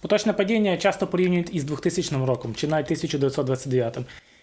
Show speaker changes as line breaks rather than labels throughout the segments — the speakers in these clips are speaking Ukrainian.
Поточне падіння часто порівнюють із 2000 роком чи навіть 1929.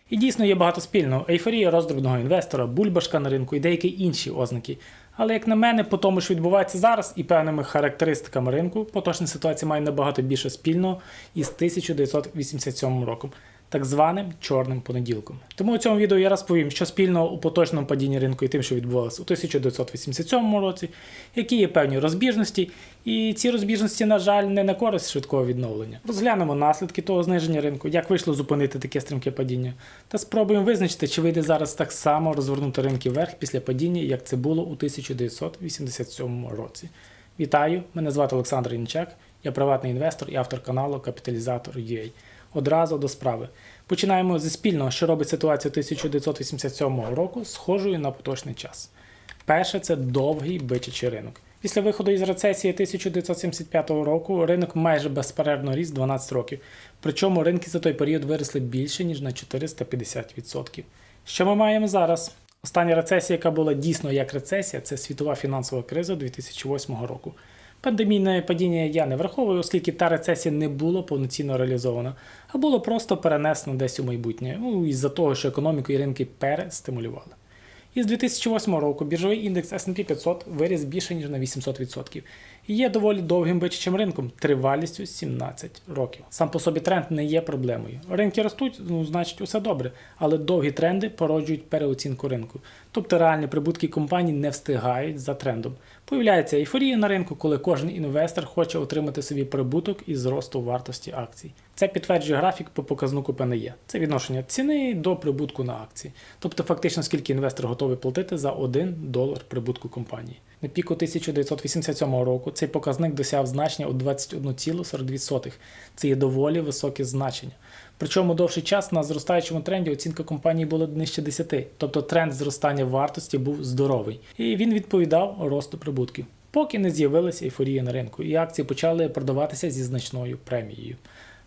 І дійсно є багато спільного: ейфорія роздрібного інвестора, бульбашка на ринку і деякі інші ознаки. Але як на мене, по тому, що відбувається зараз, і певними характеристиками ринку, поточна ситуація має набагато більше спільного із 1987 роком, так званим чорним понеділком. Тому у цьому відео я розповім, що спільного у поточному падінні ринку і тим, що відбувалося у 1987 році, які є певні розбіжності, і ці розбіжності, на жаль, не на користь швидкого відновлення. Розглянемо наслідки того зниження ринку, як вийшло зупинити таке стрімке падіння, та спробуємо визначити, чи вийде зараз так само розвернути ринки вверх після падіння, як це було у 1987 році. Вітаю! Мене звати Олександр Інчак, я приватний інвестор і автор каналу Капіталізатор.ua. Одразу до справи. Починаємо зі спільного, що робить ситуацію 1987 року, схожою на поточний час. Перше це довгий бичачий ринок. Після виходу із рецесії 1975 року ринок майже безперервно ріс 12 років. Причому ринки за той період виросли більше, ніж на 450%. Що ми маємо зараз? Остання рецесія, яка була дійсно як рецесія, це світова фінансова криза 2008 року. Пандемійне падіння я не враховую, оскільки та рецесія не була повноцінно реалізована, а було просто перенесено десь у майбутнє, ну, із-за того, що економіку і ринки перестимулювали. Із 2008 року біржовий індекс S&P 500 виріс більше ніж на 800% і є доволі довгим бичачим ринком тривалістю 17 років. Сам по собі тренд не є проблемою. Ринки ростуть, ну значить усе добре, але довгі тренди породжують переоцінку ринку. Тобто реальні прибутки компаній не встигають за трендом. Появляється ейфорія на ринку, коли кожен інвестор хоче отримати собі прибуток із зросту вартості акцій. Це підтверджує графік по показнику ПНЄ. Це відношення ціни до прибутку на акції. Тобто фактично скільки інвестор готовий платити за 1 долар прибутку компанії. На піку 1987 року цей показник досяг значення у 21,42. Це є доволі високе значення. Причому довший час на зростаючому тренді оцінка компанії була нижче 10, тобто тренд зростання вартості був здоровий, і він відповідав росту прибутків. Поки не з'явилася ейфорія на ринку, і акції почали продаватися зі значною премією.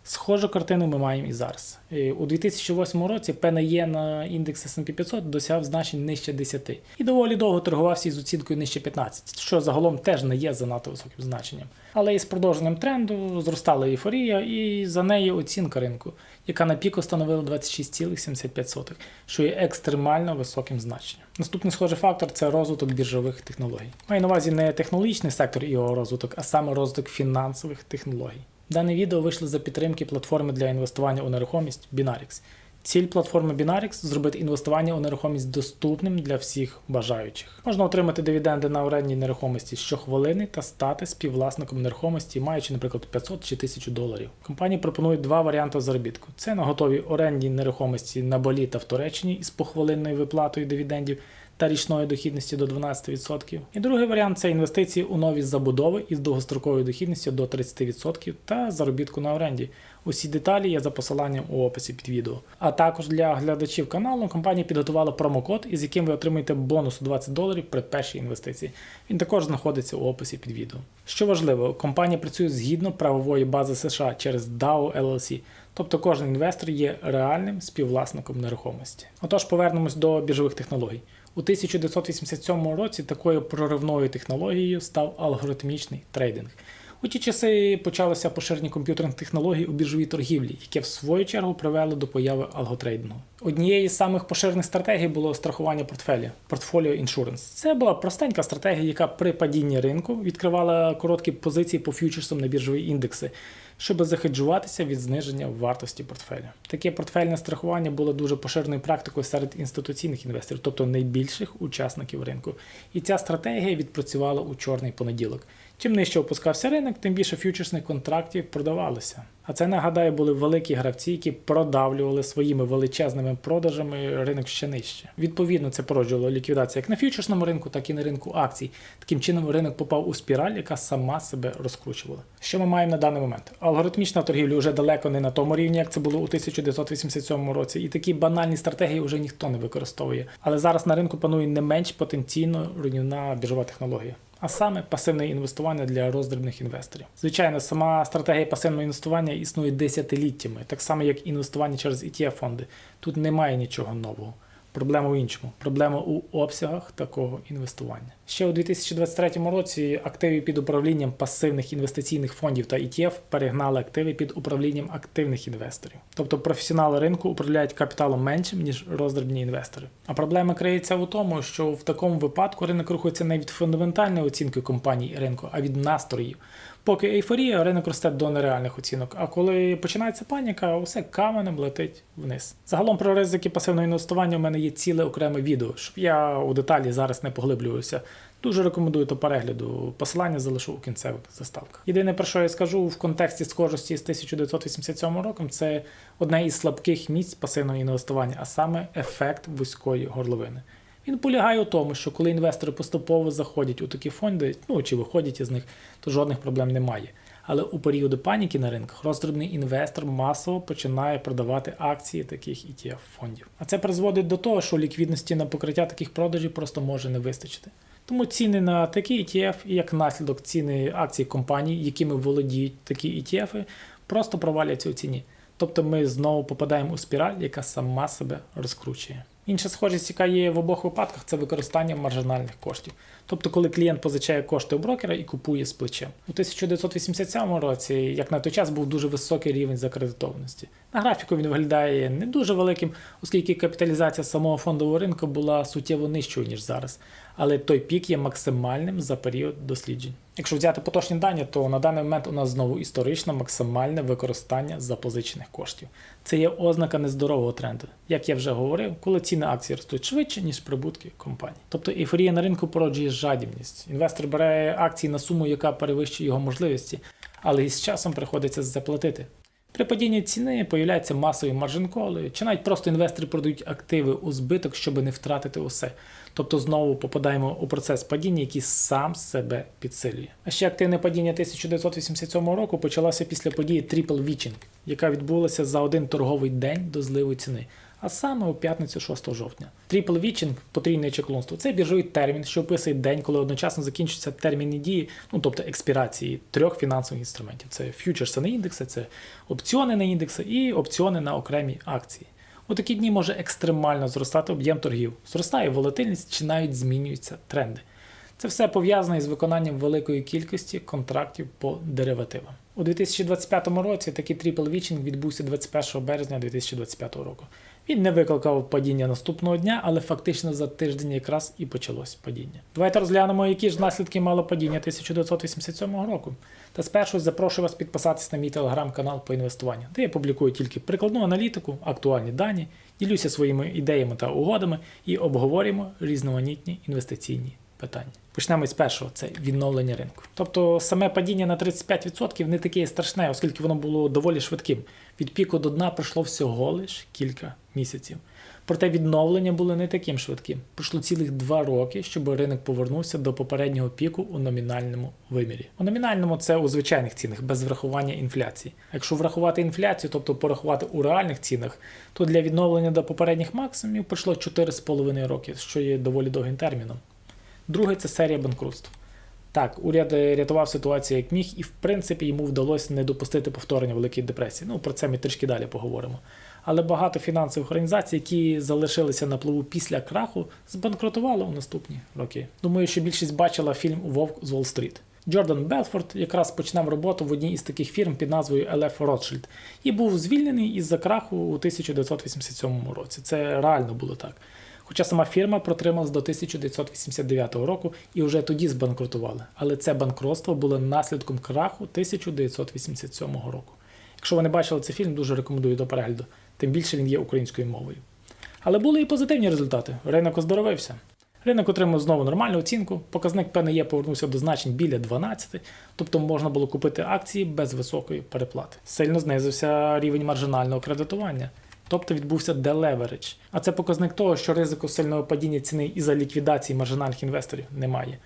Схожу картину ми маємо і зараз. У 2008 році ПНЄ на індекс S&P 500 досяг значень нижче 10 і доволі довго торгувався із оцінкою нижче 15, що загалом теж не є занадто високим значенням. Але із продовженням тренду зростала ейфорія, і за нею оцінка ринку, яка на піку становила 26,75, що є екстремально високим значенням. Наступний схожий фактор це розвиток біржових технологій. Маю на увазі не технологічний сектор і його розвиток, а саме розвиток фінансових технологій. Дане відео вийшло за підтримки платформи для інвестування у нерухомість Binarix. Ціль платформи Binarix – зробити інвестування у нерухомість доступним для всіх бажаючих. Можна отримати дивіденди на орендній нерухомості щохвилини та стати співвласником нерухомості, маючи, наприклад, 500 чи 1000 доларів. Компанії пропонують два варіанти заробітку: це на готовій орендній нерухомості на Балі та в Туреччині із похвилинною виплатою дивідендів та річної дохідності до 12%. І другий варіант це інвестиції у нові забудови із довгостроковою дохідністю до 30% та заробітку на оренді. Усі деталі є за посиланням у описі під відео. А також для глядачів каналу компанія підготувала промокод, із яким ви отримаєте бонус у 20 доларів при першій інвестиції. Він також знаходиться у описі під відео. Що важливо, компанія працює згідно правової бази США через DAO LLC. Тобто кожен інвестор є реальним співвласником нерухомості. Отож, повернемось до біржових технологій. У 1987 році такою проривною технологією став алгоритмічний трейдинг. У ті часи почалося поширення комп'ютерних технологій у біржовій торгівлі, яке в свою чергу привело до появи алготрейдингу. Однією з самих поширених стратегій було страхування портфеля портфоліо іншуренс. Це була простенька стратегія, яка при падінні ринку відкривала короткі позиції по фьючерсам на біржові індекси, щоб захеджуватися від зниження вартості портфеля. Таке портфельне страхування було дуже поширеною практикою серед інституційних інвесторів, тобто найбільших учасників ринку. І ця стратегія відпрацювала у чорний понеділок. Чим нижче опускався ринок, тим більше фьючерсних контрактів продавалося. А це нагадаю, були великі гравці, які продавлювали своїми величезними продажами ринок ще нижче. Відповідно, це породжувало ліквідацію як на фьючерсному ринку, так і на ринку акцій. Таким чином, ринок попав у спіраль, яка сама себе розкручувала. Що ми маємо на даний момент? Алгоритмічна торгівля вже далеко не на тому рівні, як це було у 1987 році, і такі банальні стратегії вже ніхто не використовує. Але зараз на ринку панує не менш потенційно руйнівна біржова технологія а саме пасивне інвестування для роздрібних інвесторів. Звичайно, сама стратегія пасивного інвестування існує десятиліттями, так само як інвестування через etf фонди. Тут немає нічого нового. Проблема в іншому. Проблема у обсягах такого інвестування. Ще у 2023 році активи під управлінням пасивних інвестиційних фондів та ETF перегнали активи під управлінням активних інвесторів. Тобто професіонали ринку управляють капіталом меншим, ніж роздрібні інвестори. А проблема криється у тому, що в такому випадку ринок рухається не від фундаментальної оцінки компаній ринку, а від настроїв. Поки ейфорія, ринок росте до нереальних оцінок. А коли починається паніка, усе каменем летить вниз. Загалом про ризики пасивного інвестування у мене є ціле окреме відео, щоб я у деталі зараз не поглиблювався. Дуже рекомендую до перегляду. Посилання залишу у кінцевих заставках. Єдине про що я скажу в контексті схожості з 1987 роком, це одне із слабких місць пасивного інвестування, а саме ефект вузької горловини. Він полягає у тому, що коли інвестори поступово заходять у такі фонди, ну чи виходять із них, то жодних проблем немає. Але у періоди паніки на ринках роздрібний інвестор масово починає продавати акції таких ETF фондів. А це призводить до того, що ліквідності на покриття таких продажів просто може не вистачити. Тому ціни на такі ETF, і як наслідок ціни акцій компаній, якими володіють такі ETF, просто проваляться у ціні. Тобто ми знову попадаємо у спіраль, яка сама себе розкручує. Інша схожість, яка є в обох випадках, це використання маржинальних коштів. Тобто, коли клієнт позичає кошти у брокера і купує з плечем. У 1987 році, як на той час, був дуже високий рівень закредитованості. На графіку він виглядає не дуже великим, оскільки капіталізація самого фондового ринку була суттєво нижчою, ніж зараз. Але той пік є максимальним за період досліджень. Якщо взяти поточні дані, то на даний момент у нас знову історично максимальне використання запозичених коштів. Це є ознака нездорового тренду. Як я вже говорив, коли ціни акцій ростуть швидше, ніж прибутки компаній. Тобто ейфорія на ринку породжує жадібність. Інвестор бере акції на суму, яка перевищує його можливості, але із часом приходиться заплатити. При падінні ціни появляються масові маржин-коли, чи навіть просто інвестори продають активи у збиток, щоб не втратити усе. Тобто знову попадаємо у процес падіння, який сам себе підсилює. А ще активне падіння 1987 року почалося після події Triple Witching, яка відбулася за один торговий день до зливу ціни. А саме у п'ятницю 6 жовтня. Triple Witching, потрійне чеклунство, це біржовий термін, що описує день, коли одночасно закінчуються терміни дії, ну тобто експірації трьох фінансових інструментів: це фьючерси на індекси, це опціони на індекси і опціони на окремі акції. У такі дні може екстремально зростати об'єм торгів, зростає волатильність чи навіть змінюються тренди. Це все пов'язано із виконанням великої кількості контрактів по деривативам. У 2025 році такий трипл вічинг відбувся 21 березня 2025 року. Він не викликав падіння наступного дня, але фактично за тиждень якраз і почалось падіння. Давайте розглянемо, які ж наслідки мало падіння 1987 року. Та спершу запрошую вас підписатись на мій телеграм-канал по інвестуванню, де я публікую тільки прикладну аналітику, актуальні дані, ділюся своїми ідеями та угодами і обговорюємо різноманітні інвестиційні питання. Почнемо з першого це відновлення ринку. Тобто саме падіння на 35% не таке страшне, оскільки воно було доволі швидким. Від піку до дна пройшло всього лиш кілька місяців. Проте відновлення було не таким швидким. Пройшло цілих два роки, щоб ринок повернувся до попереднього піку у номінальному вимірі. У номінальному це у звичайних цінах, без врахування інфляції. Якщо врахувати інфляцію, тобто порахувати у реальних цінах, то для відновлення до попередніх максимумів пройшло 4,5 роки, що є доволі довгим терміном. Друге це серія банкрутств. Так, уряд рятував ситуацію як міг, і в принципі йому вдалося не допустити повторення Великої депресії. Ну про це ми трішки далі поговоримо. Але багато фінансових організацій, які залишилися на плаву після краху, збанкрутували у наступні роки. Думаю, що більшість бачила фільм Вовк з Уолл-стріт. Джордан Белфорд якраз починав роботу в одній із таких фірм під назвою LF Rothschild і був звільнений із-за краху у 1987 році. Це реально було так. Хоча сама фірма протрималась до 1989 року і вже тоді збанкрутували. Але це банкротство було наслідком краху 1987 року. Якщо ви не бачили цей фільм, дуже рекомендую до перегляду, тим більше він є українською мовою. Але були і позитивні результати. Ринок оздоровився. Ринок отримав знову нормальну оцінку. Показник ПНЄ повернувся до значень біля 12, тобто можна було купити акції без високої переплати. Сильно знизився рівень маржинального кредитування. Тобто відбувся делеверидж. А це показник того, що ризику сильного падіння ціни із-за ліквідації маржинальних інвесторів немає.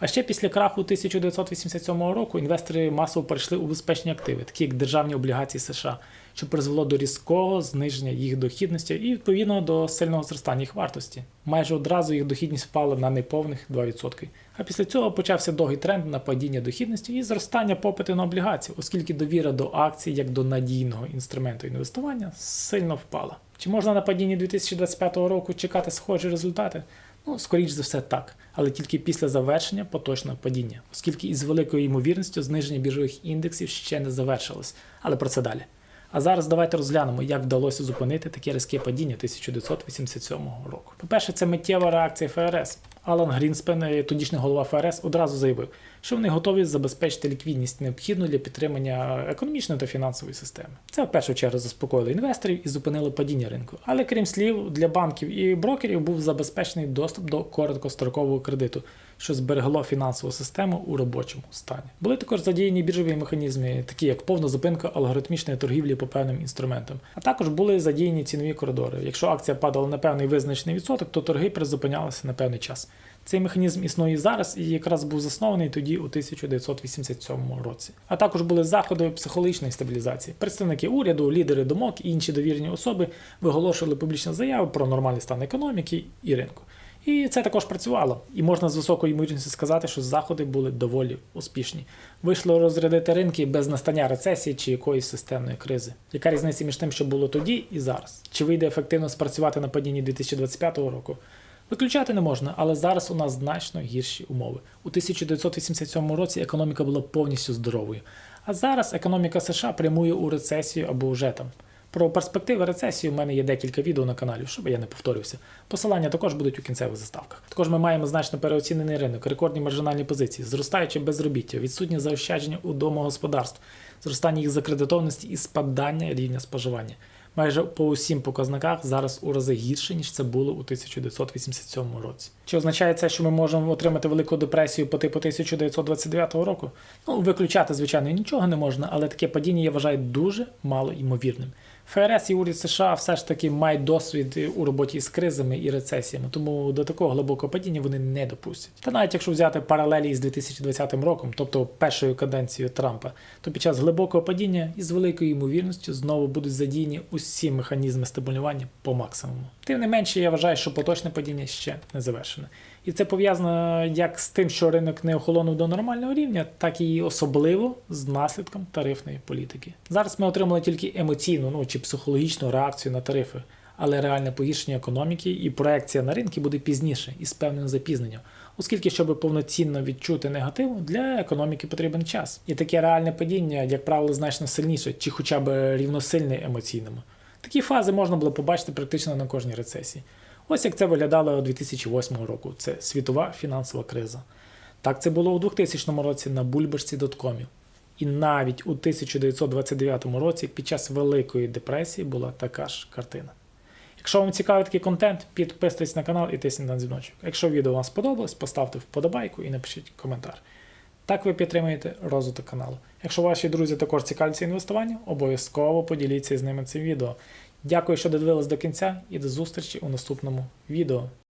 А ще після краху 1987 року інвестори масово перейшли у безпечні активи, такі як державні облігації США, що призвело до різкого зниження їх дохідності і відповідно до сильного зростання їх вартості. Майже одразу їх дохідність впала на неповних 2%. А після цього почався довгий тренд на падіння дохідності і зростання попиту на облігації, оскільки довіра до акцій як до надійного інструменту інвестування сильно впала. Чи можна на падінні 2025 року чекати схожі результати? Ну, скоріш за все, так, але тільки після завершення поточного падіння, оскільки із великою ймовірністю зниження біржових індексів ще не завершилось. Але про це далі. А зараз давайте розглянемо, як вдалося зупинити таке різке падіння 1987 року. По-перше, це миттєва реакція ФРС. Алан Грінспен, е, тодішній голова ФРС, одразу заявив, що вони готові забезпечити ліквідність необхідну для підтримання економічної та фінансової системи. Це в першу чергу заспокоїло інвесторів і зупинило падіння ринку. Але крім слів, для банків і брокерів був забезпечений доступ до короткострокового кредиту, що зберегло фінансову систему у робочому стані. Були також задіяні біржові механізми, такі як повна зупинка алгоритмічної торгівлі по певним інструментам. А також були задіяні цінові коридори. Якщо акція падала на певний визначений відсоток, то торги призупинялися на певний час. Цей механізм існує зараз і якраз був заснований тоді у 1987 році. А також були заходи психологічної стабілізації. Представники уряду, лідери думок і інші довірені особи виголошували публічні заяви про нормальний стан економіки і ринку. І це також працювало. І можна з високою ймовірністю сказати, що заходи були доволі успішні. Вийшло розрядити ринки без настання рецесії чи якоїсь системної кризи. Яка різниця між тим, що було тоді і зараз? Чи вийде ефективно спрацювати на падінні 2025 року? Виключати не можна, але зараз у нас значно гірші умови. У 1987 році економіка була повністю здоровою, а зараз економіка США прямує у рецесію або вже там. Про перспективи рецесії у мене є декілька відео на каналі, щоб я не повторювався. Посилання також будуть у кінцевих заставках. Також ми маємо значно переоцінений ринок, рекордні маржинальні позиції, зростаюче безробіття, відсутні заощадження у домогосподарств, зростання їх закредитованості і спадання рівня споживання. Майже по усім показниках зараз у рази гірше, ніж це було у 1987 році. Чи означає це, що ми можемо отримати велику депресію по типу 1929 року? Ну, виключати, звичайно, нічого не можна, але таке падіння я вважаю дуже мало ймовірним. ФРС і уряд США все ж таки мають досвід у роботі з кризами і рецесіями, тому до такого глибокого падіння вони не допустять. Та навіть якщо взяти паралелі з 2020 роком, тобто першою каденцією Трампа, то під час глибокого падіння із великою ймовірністю знову будуть задіяні усі механізми стимулювання по максимуму. Тим не менше, я вважаю, що поточне падіння ще не завершене. І це пов'язано як з тим, що ринок не охолонув до нормального рівня, так і особливо з наслідком тарифної політики. Зараз ми отримали тільки емоційну, ну чи психологічну реакцію на тарифи, але реальне погіршення економіки і проекція на ринки буде пізніше і з певним запізненням, оскільки, щоб повноцінно відчути негатив, для економіки потрібен час. І таке реальне падіння, як правило, значно сильніше, чи хоча б рівносильне емоційному. Такі фази можна було побачити практично на кожній рецесії. Ось як це виглядало 2008 року. Це світова фінансова криза. Так це було у 2000 році на бульбашці доткомів. І навіть у 1929 році під час Великої депресії була така ж картина. Якщо вам цікавий такий контент, підписуйтесь на канал і тисніть на дзвіночок. Якщо відео вам сподобалось, поставте вподобайку і напишіть коментар. Так ви підтримуєте розвиток каналу. Якщо ваші друзі також цікавляться інвестуванням, обов'язково поділіться з ними цим відео. Дякую, що додивились до кінця, і до зустрічі у наступному відео.